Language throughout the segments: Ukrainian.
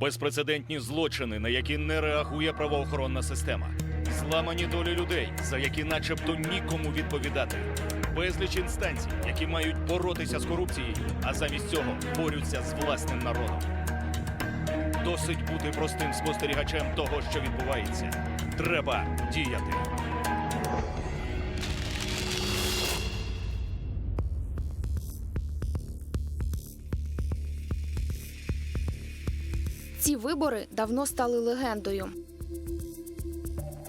безпрецедентні злочини, на які не реагує правоохоронна система, зламані долі людей, за які, начебто, нікому відповідати, безліч інстанцій, які мають боротися з корупцією, а замість цього борються з власним народом. Досить бути простим спостерігачем того, що відбувається. Треба діяти. Ці вибори давно стали легендою.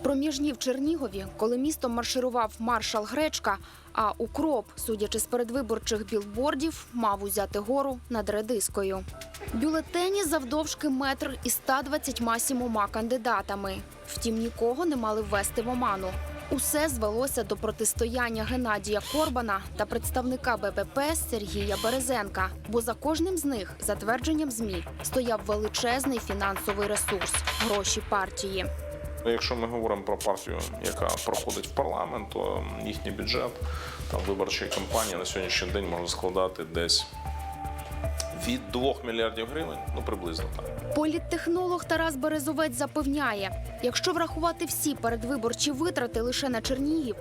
Проміжні в Чернігові, коли містом марширував маршал Гречка, а укроп, судячи з передвиборчих білбордів, мав узяти гору над редискою. Бюлетені завдовжки метр із 127 кандидатами. Втім, нікого не мали ввести в оману. Усе звелося до протистояння Геннадія Корбана та представника БПП Сергія Березенка. Бо за кожним з них, за твердженням ЗМІ, стояв величезний фінансовий ресурс гроші партії. Ну, Якщо ми говоримо про партію, яка проходить в парламент, то їхній бюджет там виборчої кампанії на сьогоднішній день може складати десь від 2 мільярдів гривень, ну приблизно так. Політтехнолог Тарас Березовець запевняє, якщо врахувати всі передвиборчі витрати лише на Чернігів,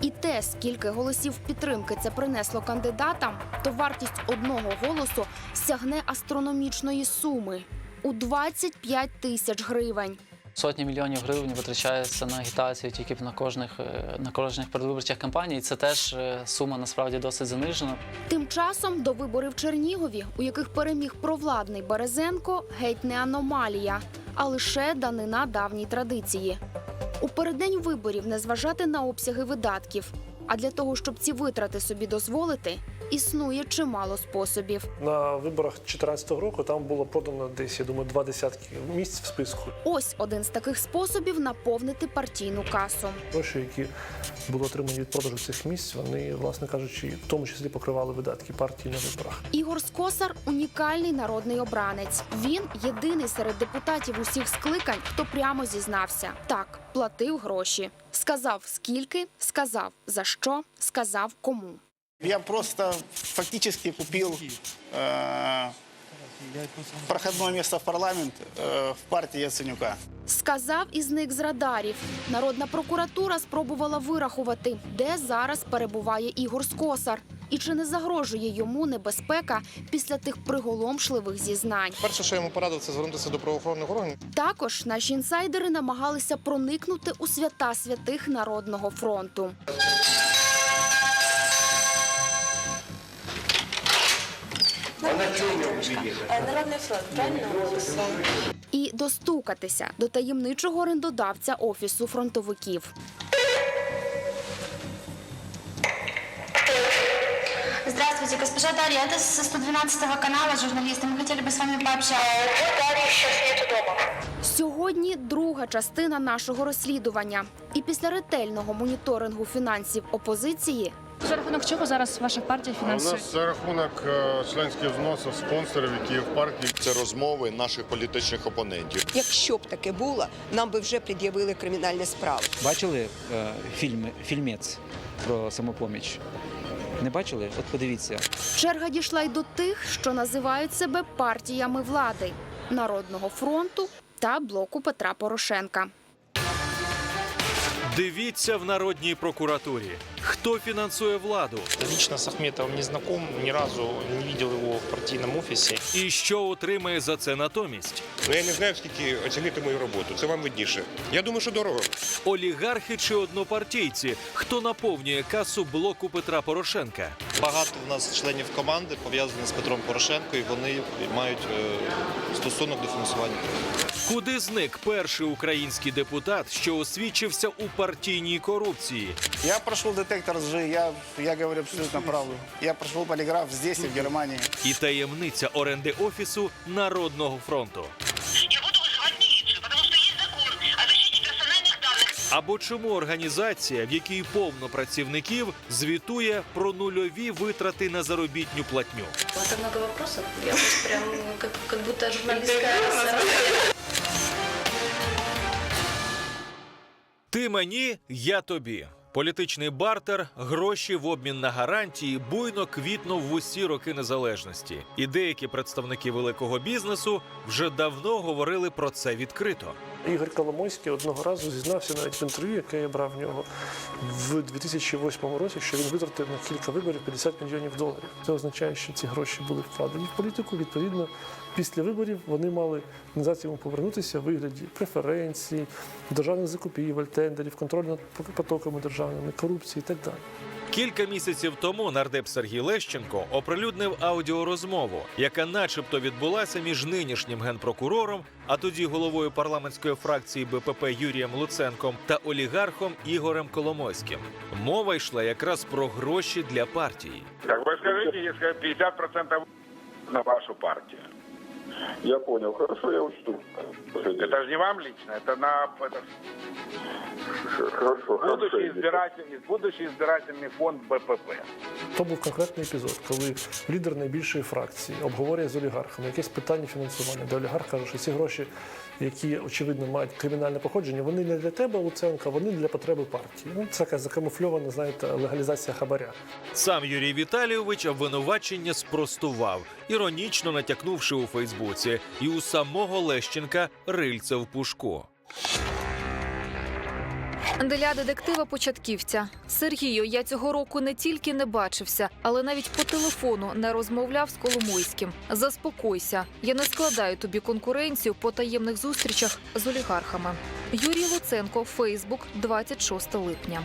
і те, скільки голосів підтримки це принесло кандидатам, то вартість одного голосу сягне астрономічної суми у 25 тисяч гривень. Сотні мільйонів гривень витрачається на агітацію тільки на кожних е, на кожних передвиборчих кампаній. Це теж е, сума насправді досить занижена. Тим часом до виборів в Чернігові, у яких переміг провладний Березенко, геть не аномалія, а лише данина давній традиції. У переддень виборів не зважати на обсяги видатків. А для того, щоб ці витрати собі дозволити, існує чимало способів. На виборах 2014 року там було продано десь, я думаю, два десятки місць в списку. Ось один з таких способів наповнити партійну касу. Гроші, які були отримані від продажу цих місць, вони, власне кажучи, в тому числі покривали видатки партії на виборах. Ігор Скосар унікальний народний обранець. Він єдиний серед депутатів усіх скликань, хто прямо зізнався. Так, платив гроші. Сказав скільки, сказав за що, сказав кому. Я просто фактически купил э, проходное место в парламент э, в партии Яценюка. Сказав і зник з радарів. Народна прокуратура спробувала вирахувати, де зараз перебуває Ігор Скосар. І чи не загрожує йому небезпека після тих приголомшливих зізнань? Перше, що я йому порадив, це звернутися до правоохоронних органів. Також наші інсайдери намагалися проникнути у свята святих народного фронту. Народний фронт, правильно? і достукатися до таємничого орендодавця офісу фронтовиків. Здравствуйте, госпожа Дарья, это со 112 канала журналисты. Мы хотели бы с вами пообщаться. Дарья сейчас нет дома. Сьогодні друга частина нашого розслідування. І після ретельного моніторингу фінансів опозиції за рахунок чого зараз ваша партія А у нас за рахунок е, членських взносів спонсорів, які в партії Це розмови наших політичних опонентів. Якщо б таке було, нам би вже пред'явили кримінальні справи. Бачили е, фільм, фільмець про самопоміч? Не бачили? От подивіться. черга дійшла й до тих, що називають себе партіями влади Народного фронту та блоку Петра Порошенка. Дивіться в народній прокуратурі. Хто фінансує владу Лично с Ахметовым не знаком, ни разу не видел его в партийном офисе. і що отримає за це натомість? Ну я не знаю, скільки оцінити мою роботу. Це вам видніше. Я думаю, що дорого. Олігархи чи однопартійці? Хто наповнює касу блоку Петра Порошенка? Багато в нас членів команди пов'язані з Петром Порошенко, і вони мають е, стосунок до фінансування. Куди зник перший український депутат, що освічився у партійній корупції? Я прошел детектор лжи, я, я говорю абсолютно правду. Я прошел полиграф здесь и в Германии. І таємниця оренди офісу Народного фронту. Я буду вызывать милицию, потому что есть закон о защите персональных данных. Або чому організація, в якій повно працівників, звітує про нульові витрати на заробітню платню? Это много вопросов. Я вот прям как, как будто журналистская Ти мені, я тобі. Політичний бартер, гроші в обмін на гарантії буйно квітнув в усі роки незалежності, і деякі представники великого бізнесу вже давно говорили про це відкрито. Ігор Коломойський одного разу зізнався навіть в інтерв'ю, яке я брав в нього в 2008 році, що він витратив на кілька виборів 50 мільйонів доларів. Це означає, що ці гроші були вкладені в політику. Відповідно, після виборів вони мали йому повернутися в вигляді преференцій, державних закупівель, тендерів, контролю над потоками державними, корупції і так далі. Кілька місяців тому нардеп Сергій Лещенко оприлюднив аудіорозмову, яка, начебто, відбулася між нинішнім генпрокурором, а тоді головою парламентської фракції БПП Юрієм Луценком та олігархом Ігорем Коломойським. Мова йшла якраз про гроші для партії. Так вы скажите, если 50% на вашу партию. Я понял, хорошо, я учту. Это же не вам лично, это на это Хорошо, будущий избирательный, будущий избирательный фонд БПП. То був конкретний епізод, коли лідер найбільшої фракції обговорює з олігархами якесь питання фінансування, де олігарх каже, що ці гроші, які очевидно мають кримінальне походження, вони не для тебе, Луценка, вони для потреби партії. Ну, це така закамуфльована, знаєте, легалізація хабаря. Сам Юрій Віталійович обвинувачення спростував, іронічно натякнувши у Фейсбуці, і у самого Лещенка рильце в пушку. Для детектива початківця Сергію, я цього року не тільки не бачився, але навіть по телефону не розмовляв з Коломойським. Заспокойся, я не складаю тобі конкуренцію по таємних зустрічах з олігархами. Юрій Луценко, Фейсбук, 26 липня.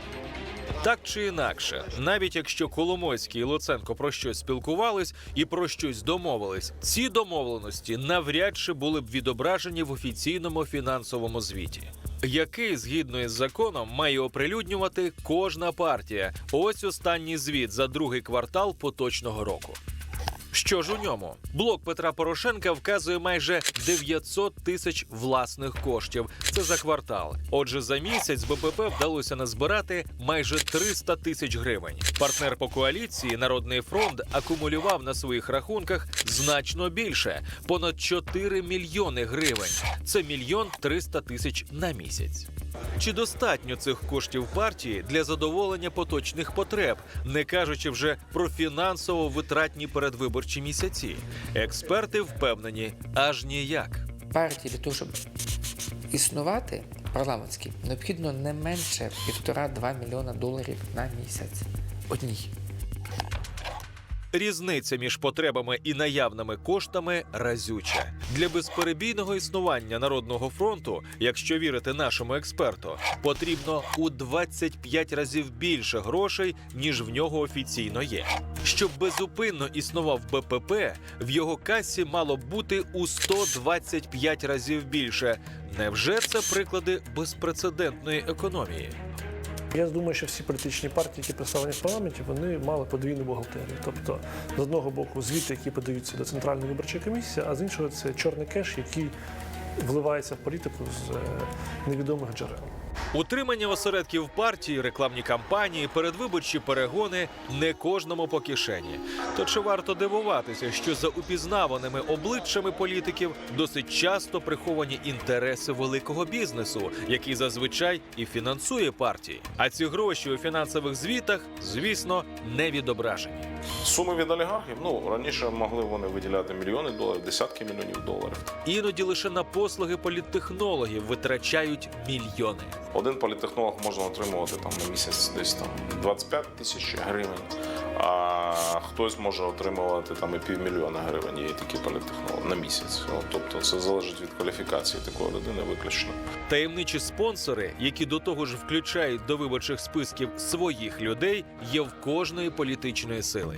Так чи інакше, навіть якщо Коломойський і Луценко про щось спілкувались і про щось домовились, ці домовленості навряд чи були б відображені в офіційному фінансовому звіті. Який згідно із законом має оприлюднювати кожна партія? Ось останній звіт за другий квартал поточного року. Що ж у ньому? Блок Петра Порошенка вказує майже 900 тисяч власних коштів. Це за квартал. Отже, за місяць БПП вдалося назбирати майже 300 тисяч гривень. Партнер по коаліції Народний фронт акумулював на своїх рахунках значно більше понад 4 мільйони гривень. Це мільйон 300 тисяч на місяць. Чи достатньо цих коштів партії для задоволення поточних потреб, не кажучи вже про фінансово-витратні передвиборчі місяці? Експерти впевнені, аж ніяк. партії для того, щоб існувати парламентській, необхідно не менше 1,5-2 мільйона доларів на місяць. Одній. Різниця між потребами і наявними коштами разюча для безперебійного існування народного фронту, якщо вірити нашому експерту, потрібно у 25 разів більше грошей, ніж в нього офіційно є. Щоб безупинно існував БПП, в його касі мало бути у 125 разів більше. Невже це приклади безпрецедентної економії? Я думаю, що всі політичні партії, які представлені в парламенті, вони мали подвійну бухгалтерію. Тобто, з одного боку, звіти, які подаються до центральної виборчої комісії, а з іншого це чорний кеш, який вливається в політику з е, невідомих джерел. Утримання осередків партії, рекламні кампанії, передвиборчі перегони не кожному по кишені. То чи варто дивуватися, що за упізнаваними обличчями політиків досить часто приховані інтереси великого бізнесу, який зазвичай і фінансує партії. А ці гроші у фінансових звітах, звісно, не відображені. Суми від олігархів, ну раніше могли вони виділяти мільйони доларів, десятки мільйонів доларів. Іноді лише на послуги політтехнологів витрачають мільйони. Один політехнолог може отримувати там на місяць десь там 25 тисяч гривень, а хтось може отримувати там і півмільйона гривень. Є такі політехнологи на місяць. Ну, тобто це залежить від кваліфікації такої людини виключно. Таємничі спонсори, які до того ж включають до виборчих списків своїх людей, є в кожної політичної сили.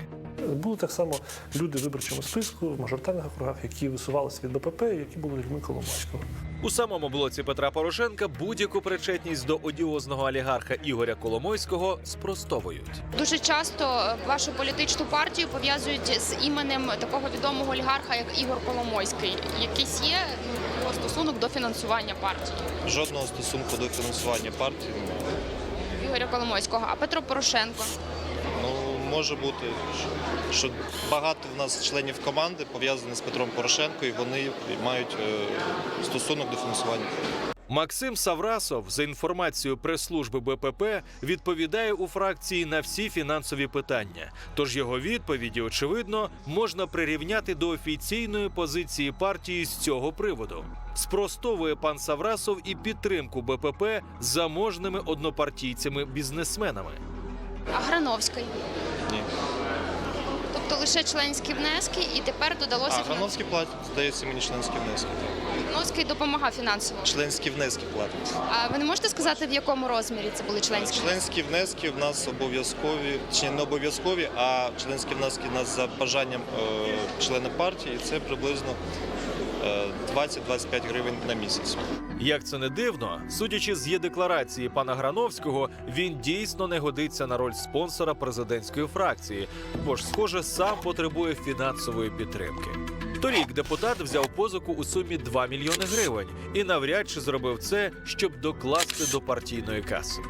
Були так само люди в виборчому списку в мажоритарних округах, які висувалися від БПП, які були людьми Коломойського. У самому блоці Петра Порошенка будь-яку причетність до одіозного олігарха Ігоря Коломойського спростовують. Дуже часто вашу політичну партію пов'язують з іменем такого відомого олігарха, як Ігор Коломойський. Якийсь є ну, його стосунок до фінансування партії Жодного стосунку до фінансування партії немає. Ігоря Коломойського, а Петро Порошенко. Може бути, що- що багато в нас членів команди пов'язані з Петром Порошенко, і вони мають е, стосунок до фінансування. Максим Саврасов, за інформацією прес-служби БПП, відповідає у фракції на всі фінансові питання. Тож його відповіді, очевидно, можна прирівняти до офіційної позиції партії з цього приводу. Спростовує пан Саврасов і підтримку БПП заможними однопартійцями-бізнесменами. А Грановський? Ні. Тобто лише членські внески, і тепер додалося А Грановський платить, здається, мені членські внески. Грановський допомагав фінансово. Членські внески платить. А ви не можете сказати, в якому розмірі це були членські? Членські внески в нас обов'язкові, чи не обов'язкові, а членські внески в нас за бажанням е, члена партії. Це приблизно 20-25 гривень на місяць. Як це не дивно, судячи з є декларації пана Грановського, він дійсно не годиться на роль спонсора президентської фракції, бо ж, схоже, сам потребує фінансової підтримки. Торік депутат взяв позику у сумі 2 мільйони гривень і навряд чи зробив це, щоб докласти до партійної каси.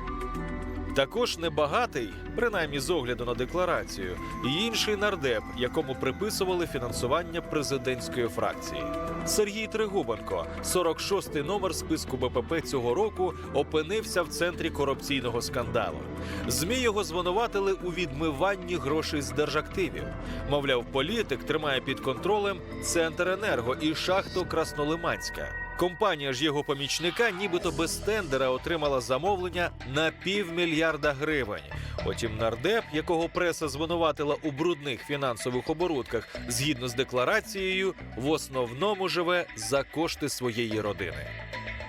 Також небагатий, принаймні з огляду на декларацію, і інший нардеп, якому приписували фінансування президентської фракції. Сергій Тригубенко, 46-й номер списку БПП цього року, опинився в центрі корупційного скандалу. ЗМІ його звинуватили у відмиванні грошей з держактивів. Мовляв, політик тримає під контролем центр енерго і шахту Краснолиманська. Компанія ж його помічника, нібито без тендера, отримала замовлення на півмільярда гривень. Потім нардеп, якого преса звинуватила у брудних фінансових оборудках, згідно з декларацією, в основному живе за кошти своєї родини.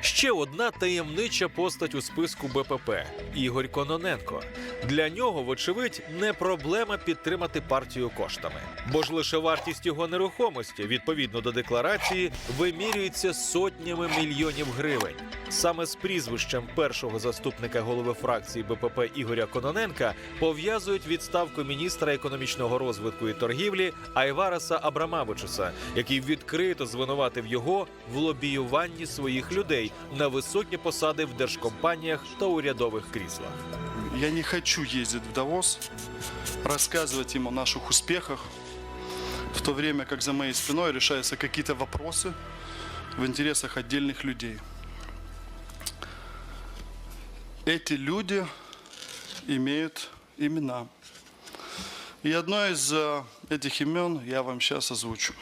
Ще одна таємнича постать у списку БПП Ігор Кононенко. Для нього, вочевидь, не проблема підтримати партію коштами, бо ж лише вартість його нерухомості, відповідно до декларації, вимірюється сотнями мільйонів гривень. Саме з прізвищем першого заступника голови фракції БПП Ігоря Кононенка пов'язують відставку міністра економічного розвитку і торгівлі Айвараса Абрамавичуса, який відкрито звинуватив його в лобіюванні своїх людей на високі посади в держкомпаніях та урядових кріслах. Я не хочу ездить в Давос, рассказывать им о наших успехах, в то время как за моей спиной решаются какие-то вопросы в интересах отдельных людей. Эти люди имеют имена. И одно из э, этих имен я вам сейчас озвучу.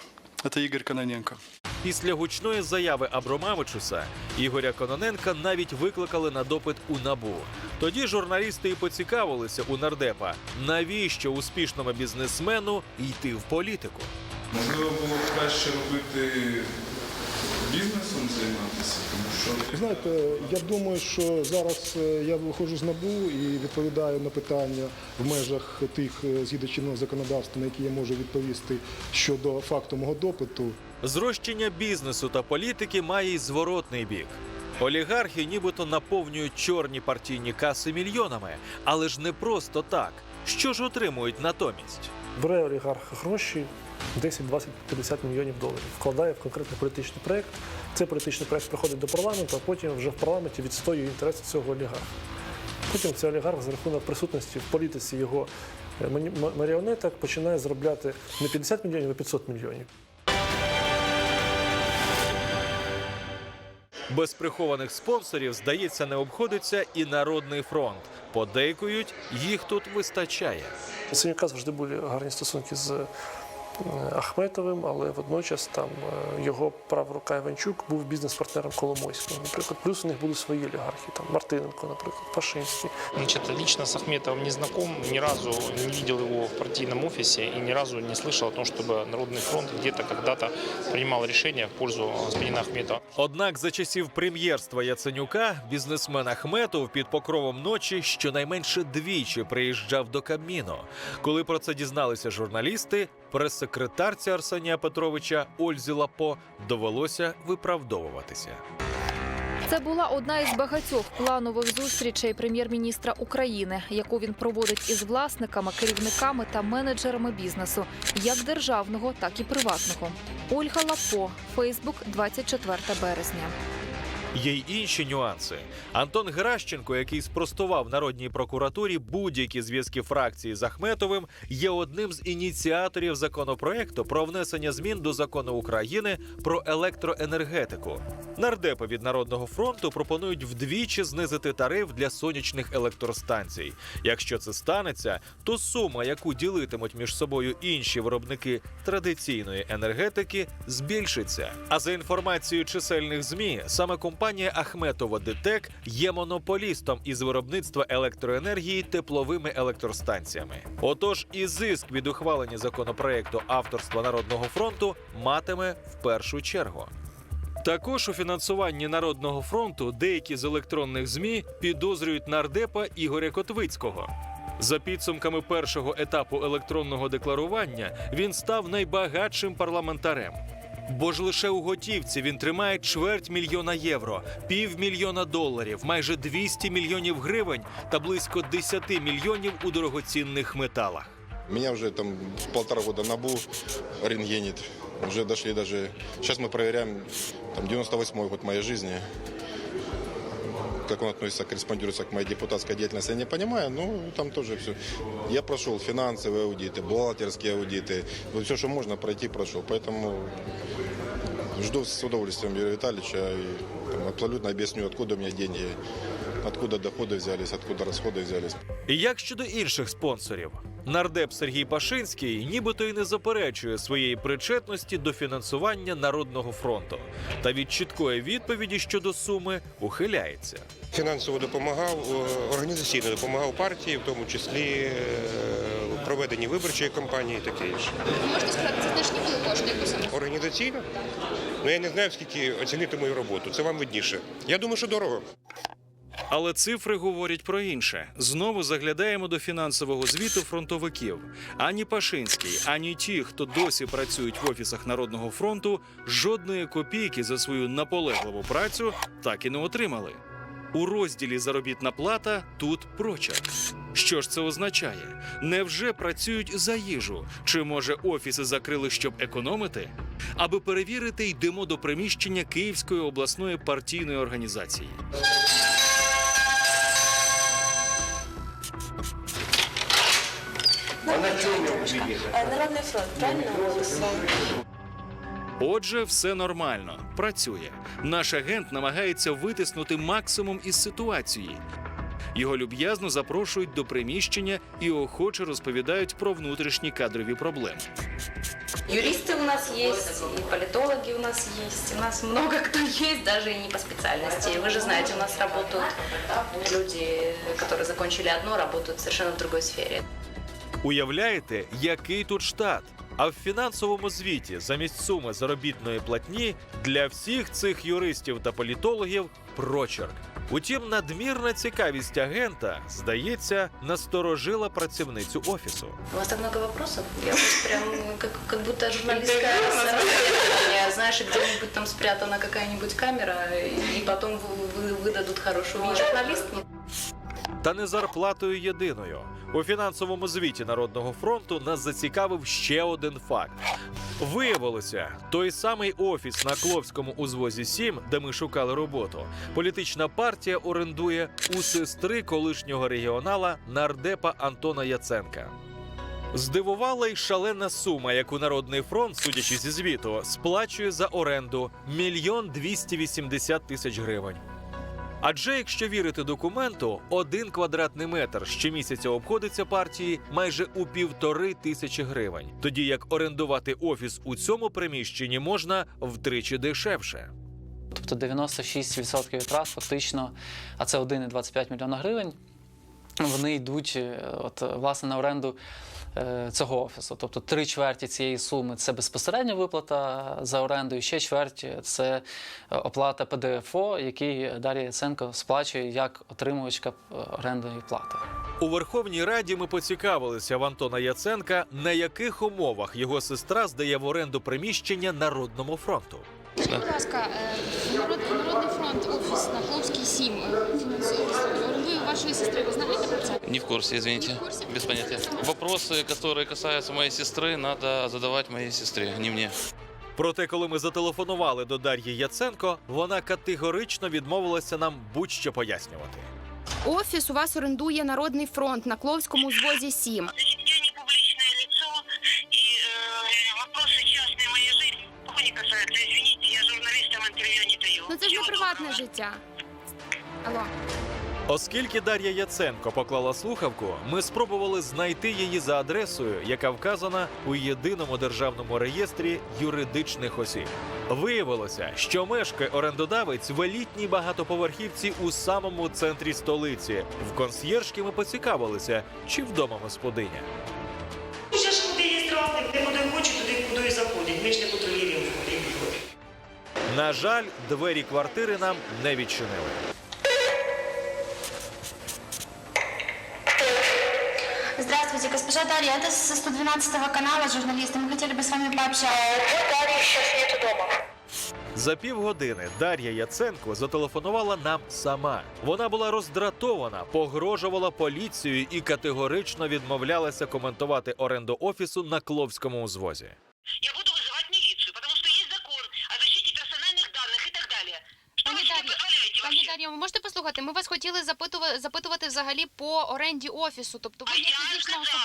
Это Игорь Кононенко. Після гучної заяви Абромавичуса Ігоря Кононенка навіть викликали на допит у набу. Тоді журналісти і поцікавилися у нардепа, навіщо успішному бізнесмену йти в політику. Можливо, було б краще робити бізнесом займатися, тому що Знаєте, я думаю, що зараз е, я виходжу з набу і відповідаю на питання в межах тих е, згідно чинного законодавства, на які я можу відповісти щодо факту мого допиту. Зрощення бізнесу та політики має й зворотний бік. Олігархи нібито наповнюють чорні партійні каси мільйонами, але ж не просто так. Що ж отримують натомість? Бере олігарх гроші 10, 20, 50 мільйонів доларів, вкладає в конкретний політичний проєкт. Цей політичний проєкт приходить до парламенту, а потім вже в парламенті відстоює інтереси цього олігарха. Потім цей олігарх за рахунок присутності в політиці його е, маріонеток починає заробляти не 50 мільйонів, а 500 мільйонів. Без прихованих спонсорів, здається, не обходиться і Народний фронт. Подейкують, їх тут вистачає. Яценюка завжди були гарні стосунки з Ахметовим, але водночас там е, його права рука Іванчук був бізнес-партнером Коломойського, наприклад. Плюс у них були свої олігархи, там Мартиненко, наприклад, Пашинський. Значит, лично с Ахметовым не знаком, ни разу не видел его в партийном офисе и ни разу не слышал о том, чтобы Народный фронт где-то когда-то принимал решение в пользу господина Ахметова. Однак за часів прем'єрства Яценюка бізнесмен Ахметов під покровом ночі щонайменше двічі приїжджав до Кабміну. Коли про це дізналися журналісти, прес-секретарці Арсенія Петровича Ользі Лапо довелося виправдовуватися. Це була одна із багатьох планових зустрічей прем'єр-міністра України, яку він проводить із власниками, керівниками та менеджерами бізнесу, як державного, так і приватного. Ольга Лапо, Фейсбук, 24 березня. Є й інші нюанси. Антон Геращенко, який спростував народній прокуратурі будь-які зв'язки фракції з Ахметовим, є одним з ініціаторів законопроекту про внесення змін до закону України про електроенергетику. Нардепи від Народного фронту пропонують вдвічі знизити тариф для сонячних електростанцій. Якщо це станеться, то сума, яку ділитимуть між собою інші виробники традиційної енергетики, збільшиться. А за інформацією чисельних змі, саме компанія Ахметова ДТЕК є монополістом із виробництва електроенергії тепловими електростанціями. Отож, і зиск від ухвалення законопроекту авторства Народного фронту матиме в першу чергу. Також у фінансуванні Народного фронту деякі з електронних змі підозрюють нардепа Ігоря Котвицького. За підсумками першого етапу електронного декларування він став найбагатшим парламентарем. Бо ж лише у готівці він тримає чверть мільйона євро, півмільйона доларів, майже 200 мільйонів гривень та близько 10 мільйонів у дорогоцінних металах. Меня уже там полтора года НАБУ рентгенит. Уже дошли даже... Сейчас мы проверяем там 98-й год моей жизни Как он относится, корреспондируется к моей депутатской деятельности, я не понимаю. Ну, там тоже все. Я прошел финансовые аудиты, бухгалтерские аудиты. Вот все, что можно пройти, прошел. Поэтому жду с удовольствием Юрия Витальевича и там, абсолютно объясню, откуда у меня деньги, откуда доходы взялись, откуда расходы взялись. І як щодо інших спонсорів, нардеп Сергій Пашинський нібито й не заперечує своєї причетності до фінансування Народного фронту, та від чіткої відповіді щодо суми ухиляється. Фінансово допомагав, е, організаційно допомагав партії, в тому числі е, проведенні виборчої кампанії і таке інше. Можете сказати, це значні були кошти, саме? Організаційно? Ну я не знаю, скільки оцінити мою роботу. Це вам видніше. Я думаю, що дорого. Але цифри говорять про інше. Знову заглядаємо до фінансового звіту фронтовиків. Ані Пашинський, ані ті, хто досі працюють в офісах Народного фронту, жодної копійки за свою наполегливу працю так і не отримали. У розділі заробітна плата тут прочерк. Що ж це означає? Невже працюють за їжу? Чи може офіси закрили, щоб економити? Аби перевірити, йдемо до приміщення Київської обласної партійної організації. Народний фронт, правильно? Отже, все нормально, працює. Наш агент намагається витиснути максимум із ситуації. Його люб'язно запрошують до приміщення і охоче розповідають про внутрішні кадрові проблеми. Юристы у нас есть, и политологи у нас есть. У нас много кто есть, даже и не по специальности. Вы же знаете, у нас работают люди, которые закончили одно, работают совершенно в другой сфере. Уявляєте, який тут штат? А в фінансовому звіті замість суми заробітної платні для всіх цих юристів та політологів прочерк. Утім, надмірна цікавість агента, здається, насторожила працівницю офісу. У вас так много вопросов? Я вот прям как, как будто журналистское расследование. Знаешь, и где-нибудь там спрятана какая-нибудь камера, и потом вы- вы- выдадут хорошую вещь. Журналист? Нет. та не зарплатою єдиною. У фінансовому звіті Народного фронту нас зацікавив ще один факт. Виявилося, той самий офіс на Кловському узвозі 7, де ми шукали роботу, політична партія орендує у сестри колишнього регіонала нардепа Антона Яценка. Здивувала й шалена сума, яку Народний фронт, судячи зі звіту, сплачує за оренду мільйон 280 тисяч гривень. Адже якщо вірити документу, один квадратний метр щомісяця обходиться партії майже у півтори тисячі гривень, тоді як орендувати офіс у цьому приміщенні можна втричі дешевше. Тобто 96% витрат фактично, а це 1,25 мільйона гривень. Вони йдуть е, от, власне на оренду цього офісу. Тобто три чверті цієї суми це безпосередня виплата за оренду, і ще чверть це е, оплата ПДФО, який Дар'я Яценко сплачує як отримувачка е, орендної плати. У Верховній Раді ми поцікавилися в Антона Яценка, на яких умовах його сестра здає в оренду приміщення Народному фронту. Будь ласка, е, народ, Народний фронт, офіс на Кловській 7 е, фінансує орендує вашої сестри. Ви знаєте про це? Не в курсе, извините. Без понятия. Вопросы, которые касаются моей сестры, надо задавать моей сестре, а не мне. Проте, коли ми зателефонували до Дар'ї Яценко, вона категорично відмовилася нам будь-що пояснювати. Офіс у вас орендує Народний фронт на Кловському звозі 7. Ну це ж не приватне життя. Алло. Оскільки Дар'я Яценко поклала слухавку, ми спробували знайти її за адресою, яка вказана у єдиному державному реєстрі юридичних осіб. Виявилося, що мешкає орендодавець в елітній багатоповерхівці у самому центрі столиці. В консьєржки ми поцікавилися, чи вдома господиня. Вже ж куди є разних, де куди хочуть, туди куди і заходять. Ми ж не контролюємо. куди. На жаль, двері квартири нам не відчинили. Здравствуйте, госпожа Дарья, это со 112 канала журналисты. Мы хотели бы с вами пообщаться. Дарьи сейчас нету дома. За півгодини Дар'я Яценко зателефонувала нам сама. Вона була роздратована, погрожувала поліцією і категорично відмовлялася коментувати оренду офісу на Кловському узвозі. Пані ви можете послухати? Ми вас хотіли запитувати, запитувати взагалі по оренді офісу. Тобто ви є фізична особа.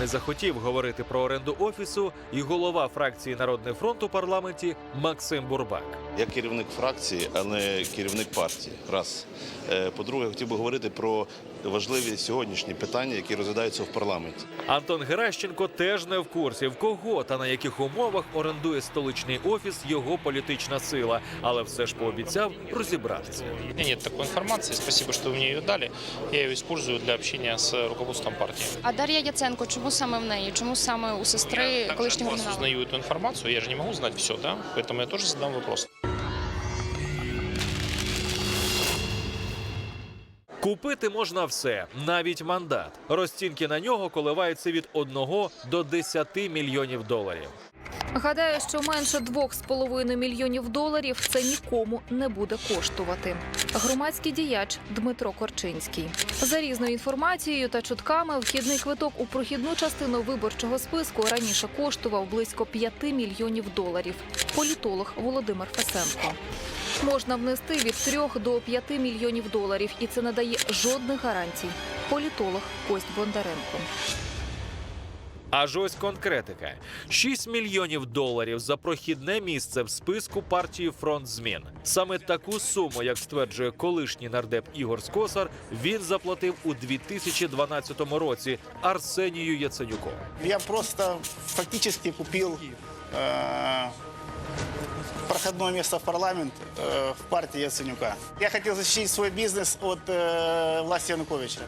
Не захотів говорити про оренду офісу і голова фракції Народний фронт у парламенті Максим Бурбак. Я керівник фракції, а не керівник партії. Раз. Е, По-друге, хотів би говорити про важливі сьогоднішні питання, які розглядаються в парламенті. Антон Геращенко теж не в курсі, в кого та на яких умовах орендує столичний офіс його політична сила, але все ж пообіцяв розібратися. У меня нет такой информации. Спасибо, что вы мне ее дали. Я ее использую для общения с руководством партии. А Дар'я Яценко, чому саме в неї? Чому саме у сестри Я также от колишнього вас генерала? узнаю эту информацию. Я же не могу знать все, да? Поэтому я тоже задам вопрос. Купити можна все, навіть мандат. Розцінки на нього коливаються від 1 до 10 мільйонів доларів. Гадаю, що менше 2,5 мільйонів доларів це нікому не буде коштувати. Громадський діяч Дмитро Корчинський. За різною інформацією та чутками, вхідний квиток у прохідну частину виборчого списку раніше коштував близько 5 мільйонів доларів. Політолог Володимир Фесенко. Можна внести від 3 до 5 мільйонів доларів, і це не дає жодних гарантій. Політолог Кость Бондаренко. Аж ось конкретика: 6 мільйонів доларів за прохідне місце в списку партії Фронт змін. Саме таку суму, як стверджує колишній нардеп Ігор Скосар, він заплатив у 2012 році Арсенію Яценюку. Я просто фактически купил э, проходное место в парламент э, в партии Яценюка. Я хотел защитить свой бизнес от э, власти Януковича.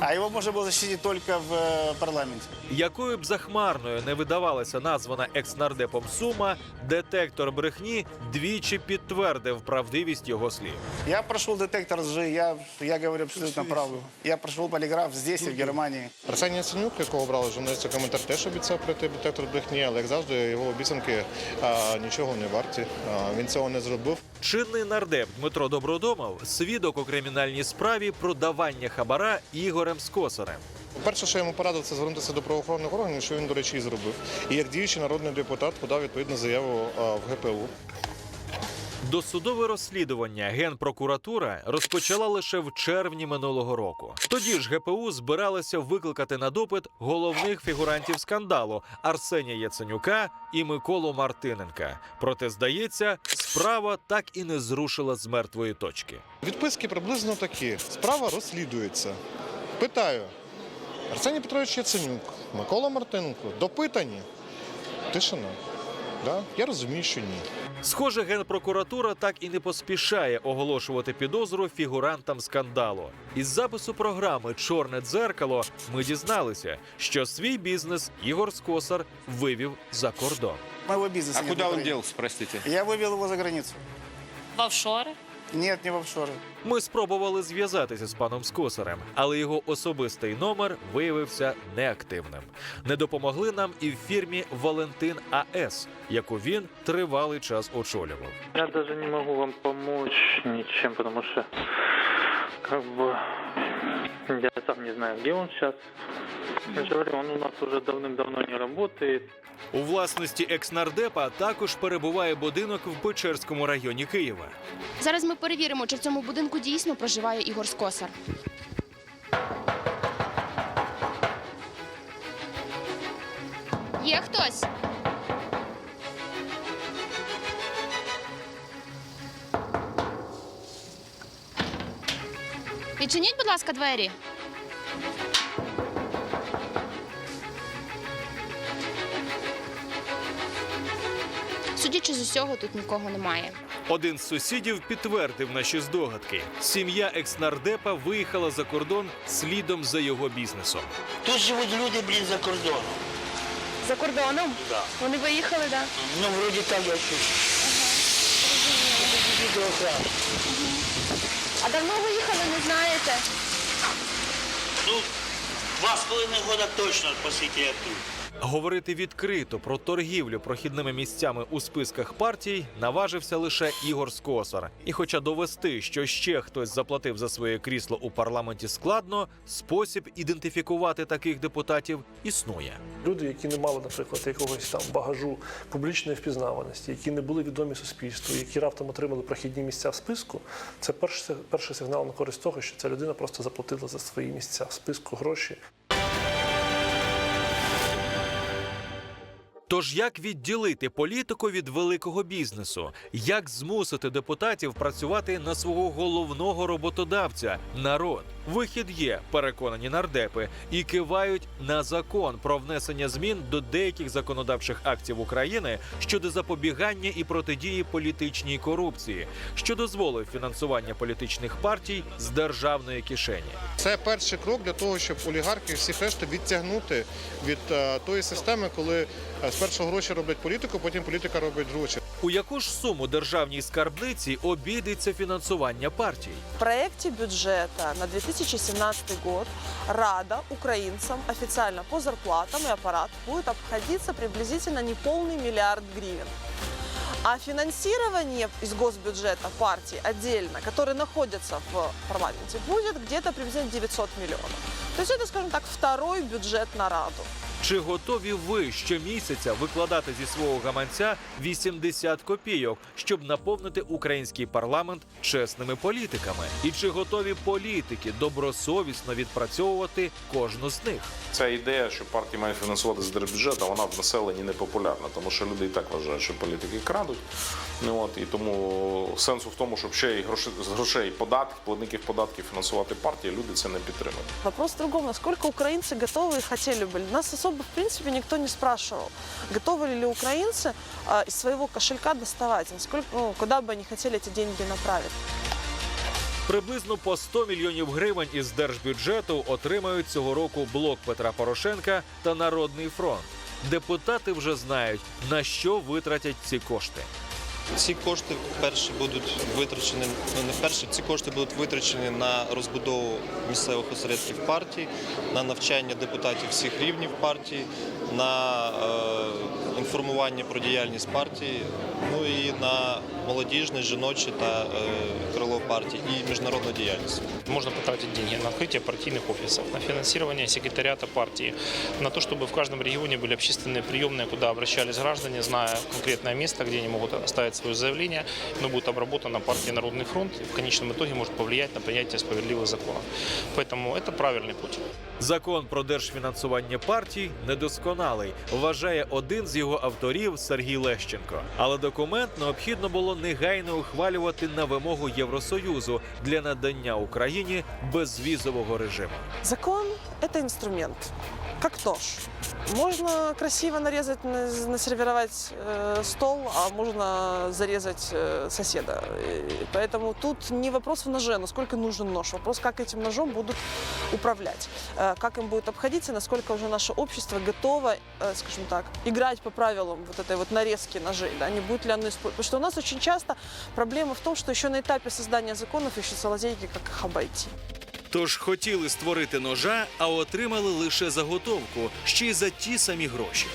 А его можно было защитить только в э, парламенте. Якою б захмарною не видавалася названа екснардепом сума, детектор брехні двічі підтвердив правдивість його слів. Я прошел детектор лжи, я, я говорю абсолютно правду. Я прошел полиграф здесь, и в Германии. Арсеній Яценюк, якого брали журналісти коментар, теж обіцяв пройти детектор брехні, але як завжди його обіцянки а, нічого не варті. Він цього не зробив. Чинний нардеп Дмитро Добродомов свідок у кримінальній справі про давання хабара Ігорем Скосарем. Перше, що я йому порадив, це звернутися до правоохоронних органів, що він, до речі, і зробив. І як діючий народний депутат подав відповідну заяву в ГПУ. Досудове розслідування Генпрокуратура розпочала лише в червні минулого року. Тоді ж ГПУ збиралися викликати на допит головних фігурантів скандалу Арсенія Яценюка і Миколу Мартиненка. Проте, здається, справа так і не зрушила з мертвої точки. Відписки приблизно такі. Справа розслідується. Питаю: Арсеній Петрович Яценюк, Микола Мартиненко, допитані? Тишина. Да? Я розумію, що ні. Схоже, генпрокуратура так і не поспішає оголошувати підозру фігурантам скандалу. Із запису програми Чорне дзеркало ми дізналися, що свій бізнес Ігор Скосар вивів за кордон. Моего бизнеса А нет куда в он Украине. делся, простите? Я вывел его за границу. В офшори? Нет, не в офшоры. Ми спробували зв'язатися з паном Скосарем, але його особистий номер виявився неактивним. Не допомогли нам і в фірмі Валентин АС, яку він тривалий час очолював. Я даже не могу вам помочь ничем, потому что как бы я сам не знаю, где он сейчас. Я же говорю, он у нас уже давным-давно не работает. У власності екснардепа також перебуває будинок в Печерському районі Києва. Зараз ми перевіримо, чи в цьому будинку дійсно проживає Ігор Скосар. Є хтось? Відчиніть, будь ласка, двері. Судячи з усього, тут нікого немає. Один з сусідів підтвердив наші здогадки. Сім'я екснардепа виїхала за кордон слідом за його бізнесом. Тут живут люди, блин, за кордоном. За кордоном? Да. Вони виїхали, так? Ну, вроде так я чую. Видеоэкран. А давно виїхали, не знаєте? Ну, два с половиной года точно я тут. Говорити відкрито про торгівлю прохідними місцями у списках партій наважився лише Ігор Скосар. І хоча довести, що ще хтось заплатив за своє крісло у парламенті складно, спосіб ідентифікувати таких депутатів існує. Люди, які не мали, наприклад, якогось там багажу публічної впізнаваності, які не були відомі суспільству, які раптом отримали прохідні місця в списку, це перший, перший сигнал на користь того, що ця людина просто заплатила за свої місця в списку гроші. Тож як відділити політику від великого бізнесу? Як змусити депутатів працювати на свого головного роботодавця народ? Вихід є, переконані нардепи, і кивають на закон про внесення змін до деяких законодавчих актів України щодо запобігання і протидії політичній корупції, що дозволив фінансування політичних партій з державної кишені. Це перший крок для того, щоб олігархи всіх решта відтягнути від е, тої системи, коли спершу гроші роблять політику, потім політика робить гроші. У яку ж суму державній скарбниці обійдеться фінансування партій? В проєкті бюджета на 2017 год Рада українцям офіційно по зарплатам и аппарат будет обходиться приблизительно повний мільярд гривен. А финансирование из госбюджета партий отдельно, которые находятся в парламенте, будет где-то приблизительно 900 миллионов. То есть это, скажем так, второй бюджет на Раду. Чи готові ви щомісяця викладати зі свого гаманця 80 копійок, щоб наповнити український парламент чесними політиками? І чи готові політики добросовісно відпрацьовувати кожну з них? Ця ідея, що партії мають фінансувати з держбюджету, вона в населенні не популярна, тому що люди і так вважають, що політики крадуть Ну от і тому сенсу в тому, щоб ще й гроші з грошей податків, платників податків фінансувати партії, люди це не підтримують. Вопрос в другом, насколько украинцы готовы и хотели бы. Нас особо, в принципе, никто не спрашивал, готовы ли украинцы а, из своего кошелька доставать, насколько, ну, куда бы они хотели эти деньги направить. Приблизно по 100 мільйонів гривень із держбюджету отримають цього року блок Петра Порошенка та Народний фронт. Депутати вже знають на що витратять ці кошти. Ці кошти перші будуть витрачені, ну не перші, ці кошти будуть витрачені на розбудову місцевих осередків партії, на навчання депутатів всіх рівнів партії, на е, інформування про діяльність партії, ну і на молодіжне, жіноче та е, крило партії і міжнародну діяльність. Можно потратить деньги на открытие партийных офисов, на финансирование секретариата партии, на то, чтобы в каждом регионе были общественные приемные, куда обращались граждане, зная конкретное место, где они могут оставить свое заявление, но будет обработана партия Народный фронт и в конечном итоге может повлиять на принятие справедливых законов. Поэтому это правильный путь. Закон про держфінансування партій недосконалий, вважає один з його авторів Сергій Лещенко. Але документ необхідно було негайно ухвалювати на вимогу Євросоюзу для надання Україні безвізового режиму. Закон – це инструмент, как нож. Можно красиво нарезать, на- насервировать э, стол, а можно зарезать э, соседа. И поэтому тут не вопрос в ноже, насколько нужен нож. Вопрос, как этим ножом будут управлять, э, как им будет обходиться, насколько уже наше общество готово, э, скажем так, играть по правилам вот этой вот нарезки ножей, да, не будет ли оно использовать. Потому что у нас очень часто проблема в том, что еще на этапе создания законов ищутся лазейки, как их обойти. Тож хотіли створити ножа, а отримали лише заготовку, ще й за ті самі гроші.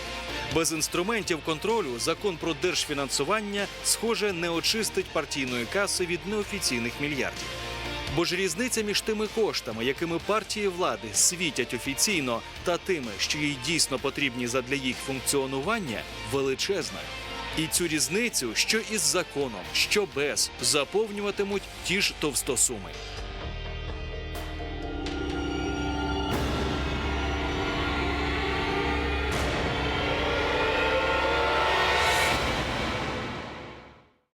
Без інструментів контролю закон про держфінансування, схоже, не очистить партійної каси від неофіційних мільярдів. Бо ж різниця між тими коштами, якими партії влади світять офіційно, та тими, що їй дійсно потрібні задля їх функціонування, величезна. І цю різницю, що із законом, що без, заповнюватимуть ті ж товстосуми.